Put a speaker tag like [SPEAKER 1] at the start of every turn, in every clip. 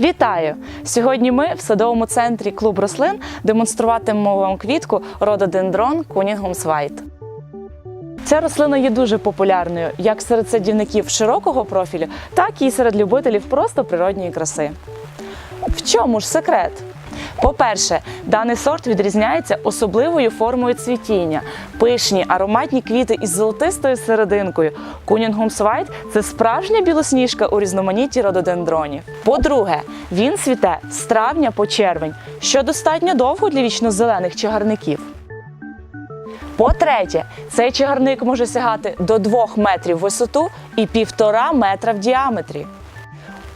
[SPEAKER 1] Вітаю! Сьогодні ми в садовому центрі клуб рослин демонструватимемо вам квітку рододендрон Кунінгумсвайт. Ця рослина є дуже популярною як серед садівників широкого профілю, так і серед любителів просто природньої краси. В чому ж секрет? По-перше, даний сорт відрізняється особливою формою цвітіння. Пишні ароматні квіти із золотистою серединкою. Кунінгумсвайт – це справжня білосніжка у різноманітті рододендронів. По-друге, він цвіте з травня по червень, що достатньо довго для вічнозелених чагарників. По-третє, цей чагарник може сягати до 2 метрів висоту і 1,5 метра в діаметрі.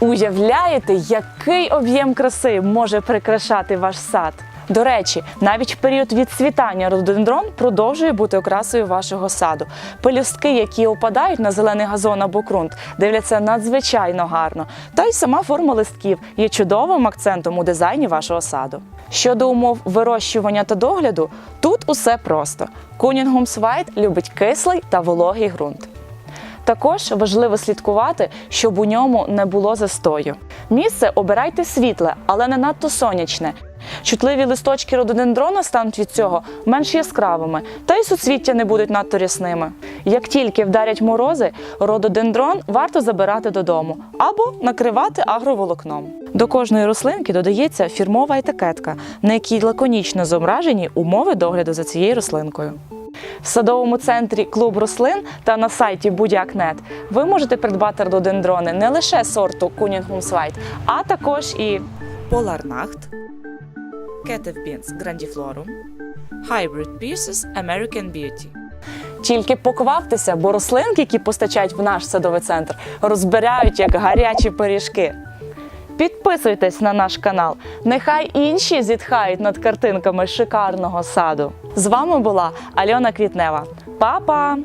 [SPEAKER 1] Уявляєте, який об'єм краси може прикрашати ваш сад? До речі, навіть в період відцвітання рододендрон продовжує бути окрасою вашого саду. Пелюстки, які опадають на зелений газон або ґрунт, дивляться надзвичайно гарно. Та й сама форма листків є чудовим акцентом у дизайні вашого саду. Щодо умов вирощування та догляду, тут усе просто. Кунінгумс Вайт любить кислий та вологий ґрунт. Також важливо слідкувати, щоб у ньому не було застою. Місце обирайте світле, але не надто сонячне. Чутливі листочки рододендрона стануть від цього менш яскравими, та й суцвіття не будуть надто рясними. Як тільки вдарять морози, рододендрон варто забирати додому або накривати агроволокном. До кожної рослинки додається фірмова етикетка, на якій лаконічно зображені умови догляду за цією рослинкою. В садовому центрі клуб рослин та на сайті Будяк.нет ви можете придбати рододендрони не лише сорту Кунінгумсвайт, а також і Поларнахт, Кетевбінс Грандіфлорум, Hybrid Pieces American Beauty. Тільки покваптеся, бо рослинки, які постачають в наш садовий центр, розбирають як гарячі пиріжки. Підписуйтесь на наш канал. Нехай інші зітхають над картинками шикарного саду. З вами була Альона Квітнева. Па-па!